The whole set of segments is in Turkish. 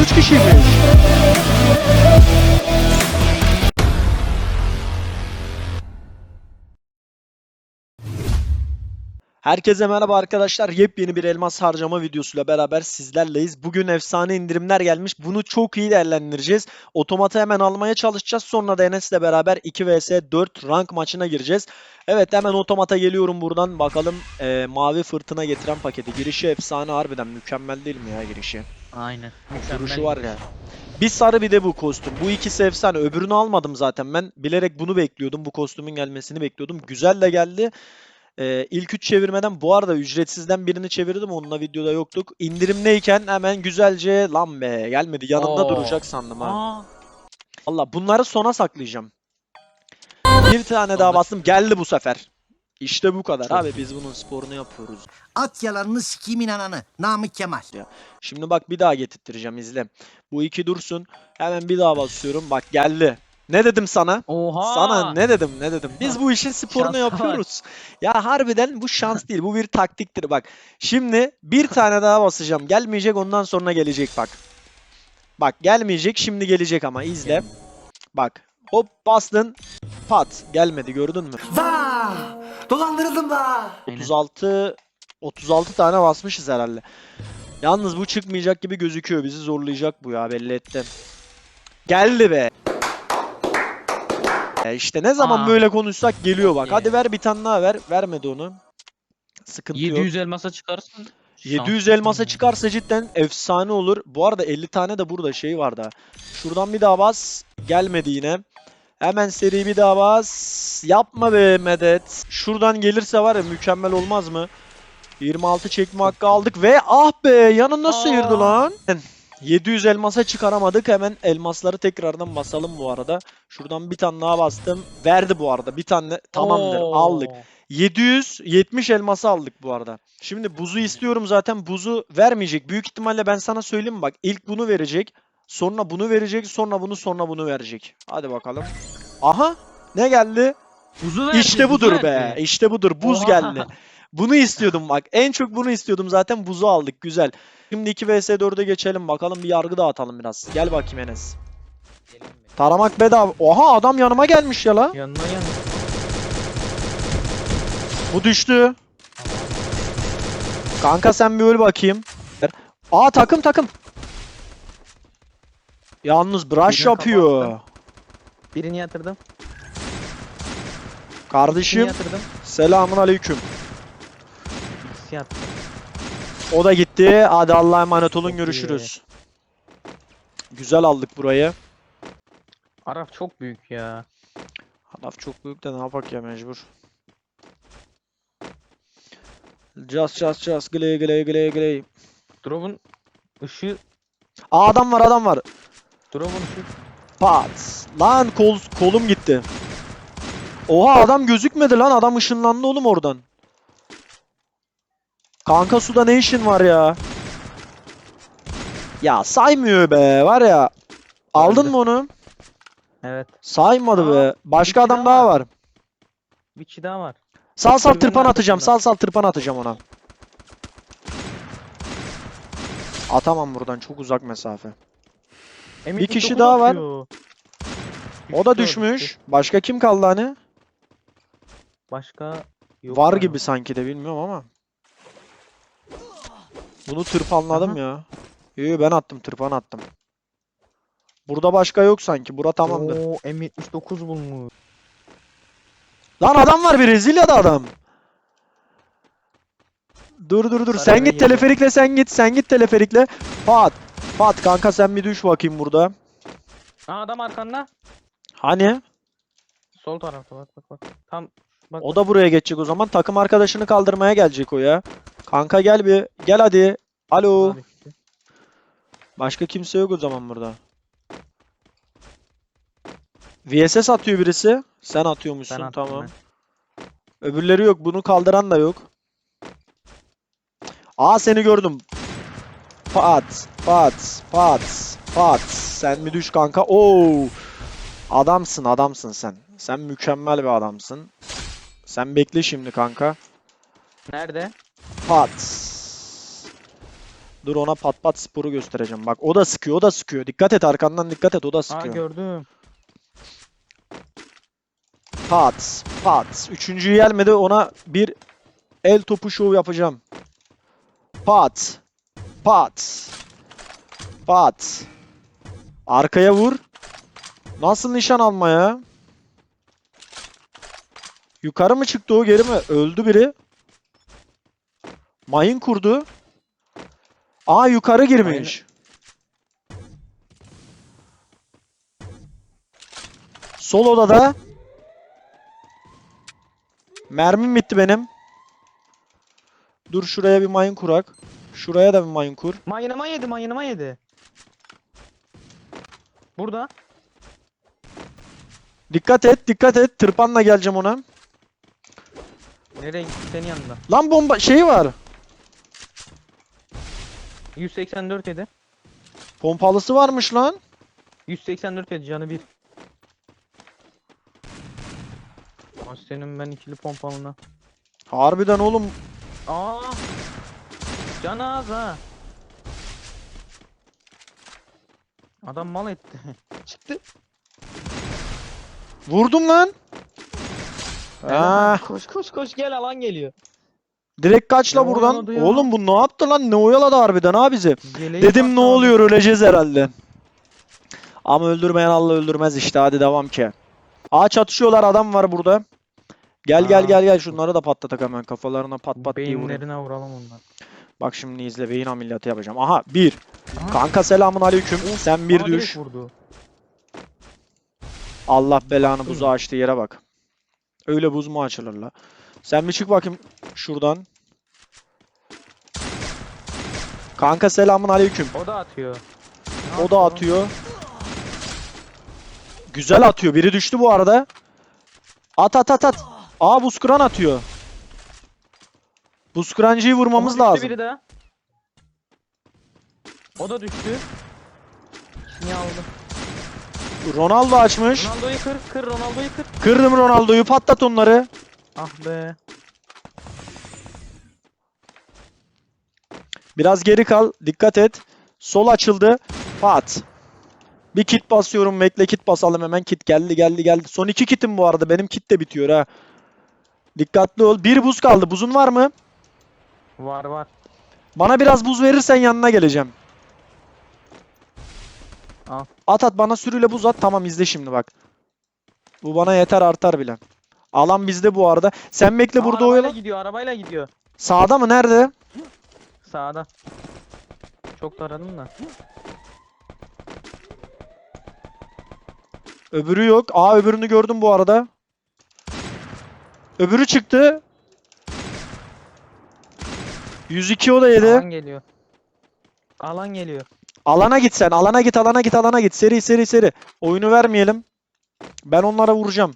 3 kişiymiş. Herkese merhaba arkadaşlar. Yepyeni bir elmas harcama videosuyla beraber sizlerleyiz. Bugün efsane indirimler gelmiş. Bunu çok iyi değerlendireceğiz. Otomatı hemen almaya çalışacağız. Sonra da Enes'le beraber 2 vs 4 rank maçına gireceğiz. Evet hemen otomata geliyorum buradan. Bakalım eee, mavi fırtına getiren paketi. Girişi efsane harbiden. Mükemmel değil mi ya girişi? Aynen. Duruşu var ya. Bir sarı bir de bu kostüm. Bu ikisi efsane. Öbürünü almadım zaten. Ben bilerek bunu bekliyordum. Bu kostümün gelmesini bekliyordum. Güzel de geldi. Ee, ilk üç çevirmeden bu arada ücretsizden birini çevirdim. Onunla videoda yoktuk. İndirimdeyken hemen güzelce lan be gelmedi. Yanında Oo. duracak sandım ha. Aa, Allah bunları sona saklayacağım. Bir tane daha bastım. Geldi bu sefer. İşte bu kadar Çok abi. Biz bunun sporunu yapıyoruz. At yalanını sikimin ananı. Namık Kemal. Şimdi bak bir daha getirttireceğim izle. Bu iki dursun. Hemen bir daha basıyorum. Bak geldi. Ne dedim sana? Oha. Sana ne dedim ne dedim. Biz bu işin sporunu Şansa yapıyoruz. Ya harbiden bu şans değil. Bu bir taktiktir bak. Şimdi bir tane daha basacağım. Gelmeyecek ondan sonra gelecek bak. Bak gelmeyecek şimdi gelecek ama izle. Bak hop bastın. Pat gelmedi gördün mü? Vaa! Dolandırıldım da. Aynen. 36 36 tane basmışız herhalde. Yalnız bu çıkmayacak gibi gözüküyor. Bizi zorlayacak bu ya belli etti. Geldi be. E işte ne zaman Aa. böyle konuşsak geliyor bak. Hadi ver bir tane daha ver. Vermedi onu. Sıkıntı 700 yok. elmasa çıkarsın. 700 şans. elmasa çıkarsa cidden efsane olur. Bu arada 50 tane de burada şey var da. Şuradan bir daha bas. Gelmedi yine. Hemen seri bir daha bas. Yapma be Medet. Şuradan gelirse var ya mükemmel olmaz mı? 26 çekme hakkı aldık ve ah be yanında Aa. sıyırdı lan. 700 elmasa çıkaramadık. Hemen elmasları tekrardan basalım bu arada. Şuradan bir tane daha bastım. Verdi bu arada. Bir tane tamamdır. Oo. Aldık. 770 elması aldık bu arada. Şimdi buzu istiyorum zaten. Buzu vermeyecek. Büyük ihtimalle ben sana söyleyeyim bak. ilk bunu verecek. Sonra bunu verecek. Sonra bunu sonra bunu verecek. Hadi bakalım. Aha. Ne geldi? Buzu verdi, İşte buzu budur be. verdi. İşte budur. Buz Oha. geldi. Bunu istiyordum bak. En çok bunu istiyordum zaten. Buzu aldık. Güzel. Şimdi 2 vs 4'e geçelim bakalım. Bir yargı dağıtalım biraz. Gel bakayım Enes. Taramak bedava. Oha adam yanıma gelmiş ya la. Yanına yan. Bu düştü. Kanka sen bir öl bakayım. Aa takım takım. Yalnız brush Birini yapıyor. kapattım. Birini yatırdım. Birini Kardeşim yatırdım. selamun aleyküm. Yattı. O da gitti. Hadi Allah'a emanet olun Çok görüşürüz. Güzel aldık burayı. Araf çok büyük ya. Laf çok büyük de ne yapak ya mecbur. Just just just gley gley gley gley. Drop'un ışığı. Aa adam var adam var. Drop'un ışığı. Pat. Lan kol, kolum gitti. Oha adam gözükmedi lan. Adam ışınlandı oğlum oradan. Kanka suda ne işin var ya? Ya saymıyor be. Var ya. Aldın Öldü. mı onu? Evet. Saymadı Aa, be. Başka bir adam daha var. var. Bir kişi daha var. Sal sal tırpan atacağım. Sal sal tırpan atacağım ona. Atamam buradan. Çok uzak mesafe. Bir kişi M79 daha var. atıyor. O da düşmüş. Başka kim kaldı hani? Başka yok Var galiba. gibi sanki de bilmiyorum ama. Bunu tırpanladım ya. Yo ben attım tırpan attım. Burada başka yok sanki. Bura tamamdır. Oo, M79 bulmuş. Lan adam var Brezilya'da adam. Dur dur dur. Sarı Sen git teleferikle sen git. Sen git teleferikle. Pat. Pat kanka sen bir düş bakayım burada. Aa adam arkanda. Hani? Sol tarafta bak bak bak. Tam bak. O da buraya geçecek o zaman. Takım arkadaşını kaldırmaya gelecek o ya. Kanka gel bir. Gel hadi. Alo. Başka kimse yok o zaman burada. VSS atıyor birisi. Sen atıyormuşsun Ben attım tamam. Öbürleri yok. Bunu kaldıran da yok. Aa seni gördüm. Pat, pat, pat, pat. Sen mi düş kanka? Oo. Adamsın, adamsın sen. Sen mükemmel bir adamsın. Sen bekle şimdi kanka. Nerede? Pat. Dur ona pat pat sporu göstereceğim. Bak o da sıkıyor, o da sıkıyor. Dikkat et arkandan dikkat et, o da sıkıyor. gördüm. Pat, pat. Üçüncüyü gelmedi ona bir el topu şov yapacağım. Pat, pat, pat. Arkaya vur. Nasıl nişan alma ya? Yukarı mı çıktı o geri mi? Öldü biri. Mayın kurdu. Aa yukarı girmiş. Sol odada. Mermim bitti benim. Dur şuraya bir mayın kurak. Şuraya da bir mayın kur. Mayınıma yedi mayınıma yedi. Burada. Dikkat et, dikkat et. Tırpanla geleceğim ona. Nereye gitti senin yanında? Lan bomba şeyi var. 184 yedi. Pompalısı varmış lan. 184 yedi canı bir. Aa, senin ben ikili pompalına. Harbiden oğlum. Aa! Canı az ha. Adam mal etti. Çıktı. Vurdum lan. Helal. Ah, Koş koş koş gel alan geliyor. Direkt kaçla Ne buradan. ya? Oğlum bu ne yaptı lan? Ne oyaladı harbiden ha bizi. Geleği Dedim ne patladı. oluyor öleceğiz herhalde. Ama öldürmeyen Allah öldürmez işte hadi devam ki. Aa çatışıyorlar adam var burada. Gel gel Aa. gel gel şunları da patlatak hemen kafalarına pat pat diye vurun. Beyinlerine vuralım onları. Bak şimdi izle beyin ameliyatı yapacağım. Aha bir. Aha. Kanka selamun aleyküm. Sen bir Bana direkt düş. Vurdu. Allah belanı buzu açtığı yere bak. Öyle buz mu açılır la? Sen bir çık bakayım şuradan. Kanka selamun aleyküm. O da atıyor. Ne O da yapıyor? atıyor. Güzel atıyor. Biri düştü bu arada. At at at at. Aa buz kıran atıyor. Buz kırancıyı vurmamız düştü lazım. Biri daha. O da düştü. Niye aldı? Ronaldo açmış. Ronaldo'yu kır, kır Ronaldo'yu kır. Kırdım Ronaldo'yu patlat onları. Ah be. Biraz geri kal. Dikkat et. Sol açıldı. Pat. Bir kit basıyorum. Bekle kit basalım hemen. Kit geldi geldi geldi. Son iki kitim bu arada. Benim kit de bitiyor ha. Dikkatli ol. Bir buz kaldı. Buzun var mı? Var var. Bana biraz buz verirsen yanına geleceğim. Al. At at bana sürüyle buz at. Tamam izle şimdi bak. Bu bana yeter artar bile. Alan bizde bu arada. Sen bekle Aa, burada arabayla oyala. gidiyor, arabayla gidiyor. Sağda mı? Nerede? Sağda. Çok taradım da. Öbürü yok. Aa öbürünü gördüm bu arada. Öbürü çıktı. 102 o da yedi. Alan geliyor. Alan geliyor. Alana git sen. Alana git, alana git, alana git. Seri seri seri. Oyunu vermeyelim. Ben onlara vuracağım.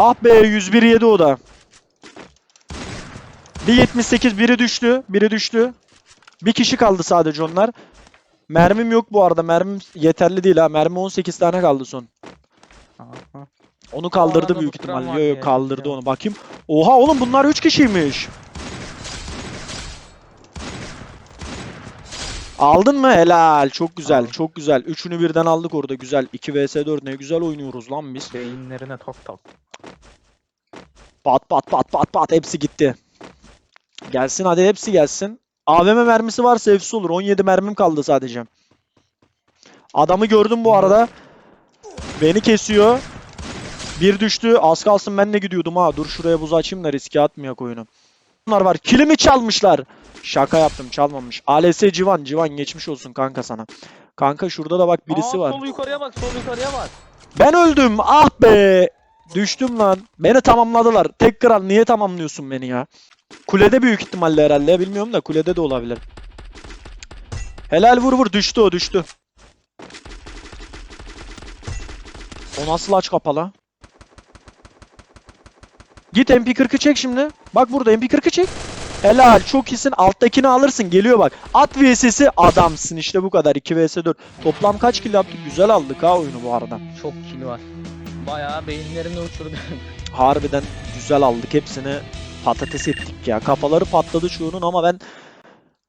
Ah be 101 yedi o da. Bir 78 biri düştü. Biri düştü. Bir kişi kaldı sadece onlar. Mermim yok bu arada. Mermim yeterli değil ha. Mermi 18 tane kaldı son. Aha. Onu kaldırdı büyük ihtimalle. vardı Yo yo ya, kaldırdı onu. Bakayım. Oha oğlum bunlar 3 kişiymiş. Aldın mı? Helal. Çok güzel. Aldım. Çok güzel. Üçünü birden aldık orada. Güzel. 2 vs 4 ne güzel oynuyoruz lan biz. Beyinlerine tok tok. Pat pat pat pat pat hepsi gitti. Gelsin hadi hepsi gelsin. AVM mermisi varsa efsi olur. 17 mermim kaldı sadece. Adamı gördüm bu arada. Beni kesiyor. Bir düştü. Az kalsın ben de gidiyordum ha. Dur şuraya buz açayım da riske atmayak oyunu. Bunlar var. Kilimi çalmışlar. Şaka yaptım çalmamış. ALS Civan. Civan geçmiş olsun kanka sana. Kanka şurada da bak birisi Aa, var. Sol yukarıya bak, sol yukarıya bak. Ben öldüm. Ah be. Düştüm lan. Beni tamamladılar. Tek kral niye tamamlıyorsun beni ya? Kulede büyük ihtimalle herhalde. Bilmiyorum da kulede de olabilir. Helal vur vur. Düştü o düştü. O nasıl aç kapalı? Git MP40'ı çek şimdi. Bak burada MP40'ı çek. Helal çok iyisin. Alttakini alırsın. Geliyor bak. At VS'si adamsın. işte bu kadar. 2 vs 4. Toplam kaç kill yaptık? Güzel aldık ha oyunu bu arada. Çok kill var. Bayağı beyinlerini uçurdu. Harbiden güzel aldık. Hepsini patates ettik ya. Kafaları patladı çoğunun ama ben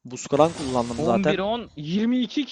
Buscalan kullandım zaten. 11-10 22 kill.